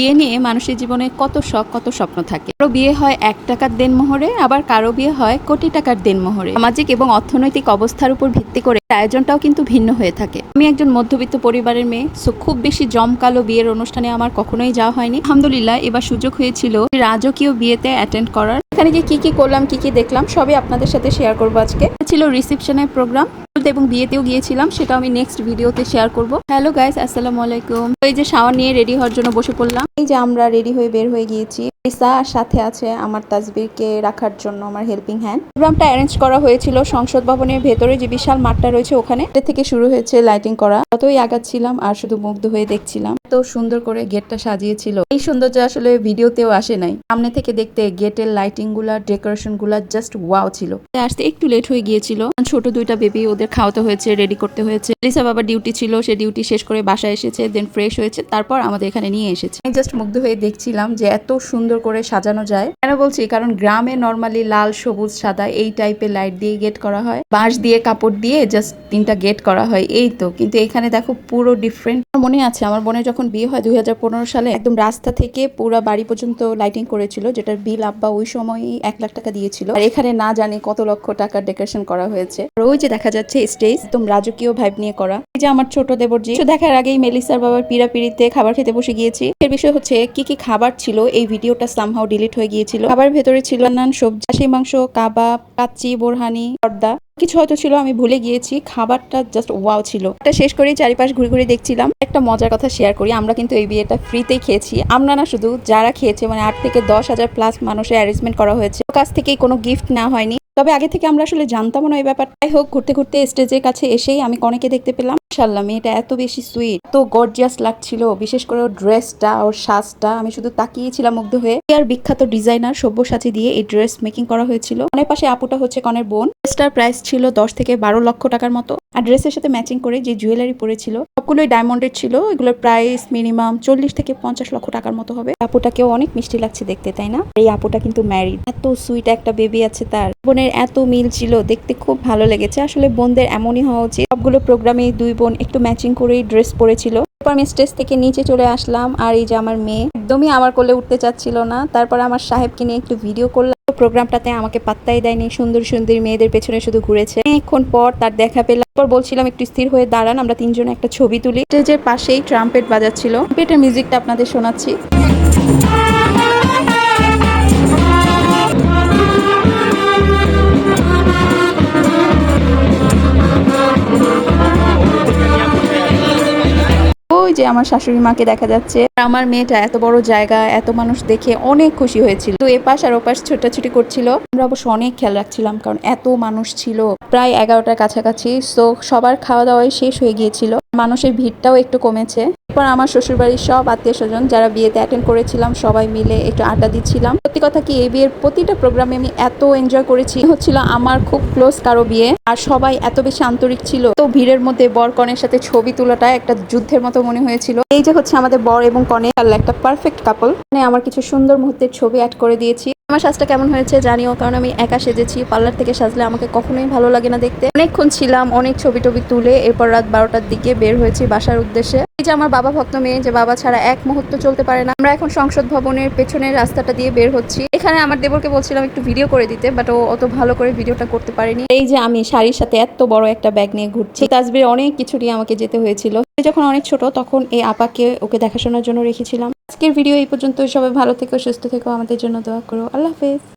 বিয়ে নিয়ে মানুষের জীবনে কত শখ, কত স্বপ্ন থাকে। কারও বিয়ে হয় এক টাকার দেনমোহরে, আবার কারও বিয়ে হয় কোটি টাকার দেনমোহরে। সামাজিক এবং অর্থনৈতিক অবস্থার উপর ভিত্তি করে আয়োজনটাও কিন্তু ভিন্ন হয়ে থাকে। আমি একজন মধ্যবিত্ত পরিবারের মেয়ে, সো খুব বেশি জমকালো বিয়ের অনুষ্ঠানে আমার কখনোই যাওয়া হয়নি। আলহামদুলিল্লাহ, এবার সুযোগ হয়েছিল রাজকীয় বিয়েতে অ্যাটেন্ড করার। এখানে গিয়ে কি কি করলাম, কি কি দেখলাম, সবই আপনাদের সাথে শেয়ার করব আজকে। ছিল রিসেপশনের প্রোগ্রাম এবং বিয়েতেও গিয়েছিলাম, সেটা আমি নেক্সট ভিডিওতে শেয়ার করব। হ্যালো গাইস আসসালামু আলাইকুম। তো এই যে শাওয়ার নিয়ে রেডি হওয়ার জন্য বসে পড়লাম। এই যে আমরা রেডি হয়ে বের হয়ে গিয়েছি। রিসা সাথে আছে আমার তাজবিরকে রাখার জন্য আমার হেল্পিং হ্যান্ড প্রোগ্রামটা অ্যারেঞ্জ করা হয়েছিল সংসদ ভবনের ভেতরে, যে বিশাল মাঠটা রয়েছে ওখানে। থেকে শুরু হয়েছে লাইটিং করা। ততই আগাচ্ছিলাম আর শুধু মুগ্ধ হয়ে দেখছিলাম। সুন্দর করে গেটটা সাজিয়েছিল। এই সৌন্দর্য আসলে ভিডিওতেও আসে নাই। সামনে থেকে দেখতে গেটের লাইটিংগুলা ডেকোরেশনগুলা জাস্ট ওয়াও ছিল আসতে একটু লেট হয়ে গিয়েছিল। ছোট দুইটা বেবি ওদের খাওয়াতে হয়েছে রেডি করতে হয়েছে। লিসা বাবা ডিউটি ছিল সে ডিউটি শেষ করে বাসায় এসেছে দেন ফ্রেশ হয়েছে তারপর আমাদের এখানে নিয়ে এসেছে। আমি জাস্ট মুগ্ধ হয়ে দেখছিলাম যে এত সুন্দর করে সাজানো যায়। কেন বলছি? কারণ গ্রামে নর্মালি লাল সবুজ সাদা এই টাইপের লাইট দিয়ে গেট করা হয়। বাঁশ দিয়ে কাপড় দিয়ে জাস্ট তিনটা গেট করা হয় এই তো। কিন্তু এখানে দেখো পুরো ডিফারেন্ট মনে আছে আমার বোনের যখন বিয়ে হয় দুই হাজার পনেরো সালে, একদম রাস্তা থেকে পুরো বাড়ি পর্যন্ত লাইটিং করেছিল, যেটার বিল আব্বা ওই সময়ই এক লাখ টাকা দিয়েছিল। আর এখানে না জানি কত লক্ষ টাকার ডেকোরেশন করা হয়েছে। আর ওই যে দেখা যাচ্ছে স্টেজ একদম রাজকীয় ভাইব নিয়ে করা। এই যে আমার ছোট দেবরজি দেখার আগেই মেলিসার বাবার পিড়া পিড়িতে খাবার খেতে বসে গিয়েছি। এর বিষয় হচ্ছে, কি কি খাবার ছিল, এই ভিডিওটা সামহাও ডিলিট হয়ে গিয়েছিল। খাবার ভেতরে ছিল নানান সবজি মাংস, কাবাব, কাচ্চি, বোরহানি, পর্দা। কিছু হয়তো ছিল, আমি ভুলে গিয়েছি। খাবারটা জাস্ট ওয়াও ছিল। এটা শেষ করেই চারিপাশ ঘুরে ঘুরে দেখছিলাম। একটা মজার কথা শেয়ার করি। আমরা কিন্তু এই বিয়েটা ফ্রিতেই খেয়েছি। আমরা না শুধু যারা খেয়েছে মানে আট থেকে দশ হাজার প্লাস মানুষের অ্যারেঞ্জমেন্ট করা হয়েছে কাছ থেকে কোনো গিফট না হয়নি। তবে আগে থেকে আমরা আসলে জানতাম না এই ব্যাপারটাই হোক, ঘুরতে ঘুরতে স্টেজের কাছে এসেই আমি কনেকে দেখতে পেলাম। মাশাল্লাহ মেয়েটা এত বেশি সুইট তো গর্জিয়াস লাগছিল, বিশেষ করে ওর ড্রেসটা ওর সাজটা, আমি শুধু তাকিয়েছিলাম মুগ্ধ হয়ে। আর বিখ্যাত ডিজাইনার সব্যসাচী দিয়ে এই ড্রেস মেকিং করা হয়েছিল। কনের পাশে আপুটা হচ্ছে কনের বোন। ড্রেসটার প্রাইস ছিল দশ থেকে বারো লক্ষ টাকার মতো। আর ড্রেসের সাথে ম্যাচিং করে যে জুয়েলারি পরেছিল সবগুলোই ডায়মন্ডের ছিল, এগুলোর প্রাইস মিনিমাম চল্লিশ থেকে পঞ্চাশ লক্ষ টাকার মতো হবে। আপুটাকেও অনেক মিষ্টি লাগছে দেখতে, তাই না? এই আপুটা কিন্তু ম্যারিড এত সুইট একটা বেবি আছে তার। বোনের এত মিল ছিল, দেখতে খুব ভালো লেগেছে। আসলে বোনদের এমনই হওয়া উচিত। সবগুলো প্রোগ্রামে দুই বোন একটু ম্যাচিং করেই ড্রেস পরেছিল। তারপর আমি স্টেজ থেকে নিচে চলে আসলাম, আর এই যে আমার মেয়ে। একদমই আমার কোলে উঠতে চাচ্ছিল না। তারপর আমার সাহেবকে নিয়ে একটু ভিডিও করলাম। প্রোগ্রামটাতে আমাকে পাত্তাই দেয়নি। সুন্দর সুন্দর মেয়েদের পেছনে শুধু ঘুরেছে। এক্ষণ পর তার দেখা পেলাম। পর বলছিলাম, একটু স্থির হয়ে দাঁড়ান, আমরা তিনজনে একটা ছবি তুলি। স্টেজের পাশেই ট্রাম্পেট বাজাচ্ছিল। ট্রাম্পেটের মিউজিকটা আপনাদের শোনাচ্ছি। ওই যে আমার শাশুড়ি মাকে দেখা যাচ্ছে। আমার মেয়েটা এত বড় জায়গা, এত মানুষ দেখে অনেক খুশি হয়েছিল। তো এপাশ আর ওপাশ ছোটাছুটি করছিল। আমরা অবশ্য অনেক খেয়াল রাখছিলাম, কারণ এত মানুষ ছিল। প্রায় এগারোটার কাছাকাছি তো সবার খাওয়া দাওয়াই শেষ হয়ে গিয়েছিল। মানুষের ভিড়টাও একটু কমেছে। এরপর আমার শ্বশুরবাড়ির সব আত্মীয় স্বজন যারা বিয়েতে অ্যাটেন্ড করেছিলাম, সবাই মিলে একটু আড্ডা দিচ্ছিলাম। সত্যি কথা কি, এই বিয়ের প্রতিটা প্রোগ্রামে আমি এত এনজয় করেছি। হচ্ছিল আমার খুব ক্লোজ কারও বিয়ে, আর সবাই এত বেশি আন্তরিক ছিল। তো ভিড়ের মধ্যে বরকনের সাথে ছবি তোলাটা একটা যুদ্ধের মতো মনে হয়েছিল। এই যে হচ্ছে আমাদের বর এবং কনে, আল্লাহ একটা পারফেক্ট কাপল মানে আমার কিছু সুন্দর মুহূর্তের ছবি অ্যাড করে দিয়েছি। আমার সাজটা কেমন হয়েছে জানিও, কারণ আমি একা সেজেছি। পার্লার থেকে সাজলে আমাকে কখনোই ভালো লাগে না দেখতে। অনেকক্ষণ ছিলাম, অনেক ছবি টবি তুলে, এরপর রাত বারোটার দিকে বের হয়েছি বাসার উদ্দেশ্যে। যে আমার বাবা ভক্ত মেয়ে, যে বাবা ছাড়া এক মুহূর্ত চলতে পারে না। আমরা এখন সংসদ ভবনের পেছনের রাস্তাটা দিয়ে বের হচ্ছি। এখানে আমার দেবরকে বলছিলাম একটু ভিডিও করে দিতে বাট ও অত ভালো করে ভিডিওটা করতে পারেনি। এই যে আমি শাড়ির সাথে এত বড় একটা ব্যাগ নিয়ে ঘুরছি, তাজবির অনেক কিছু নিয়ে আমাকে যেতে হয়েছিল। যখন অনেক ছোট, তখন এই আপাকে ওকে দেখাশোনার জন্য রেখেছিলাম। আজকের ভিডিও এই পর্যন্ত সবাই ভালো থেকো, সুস্থ থেকো, আমাদের জন্য দোয়া করো। আল্লাহ হাফেজ।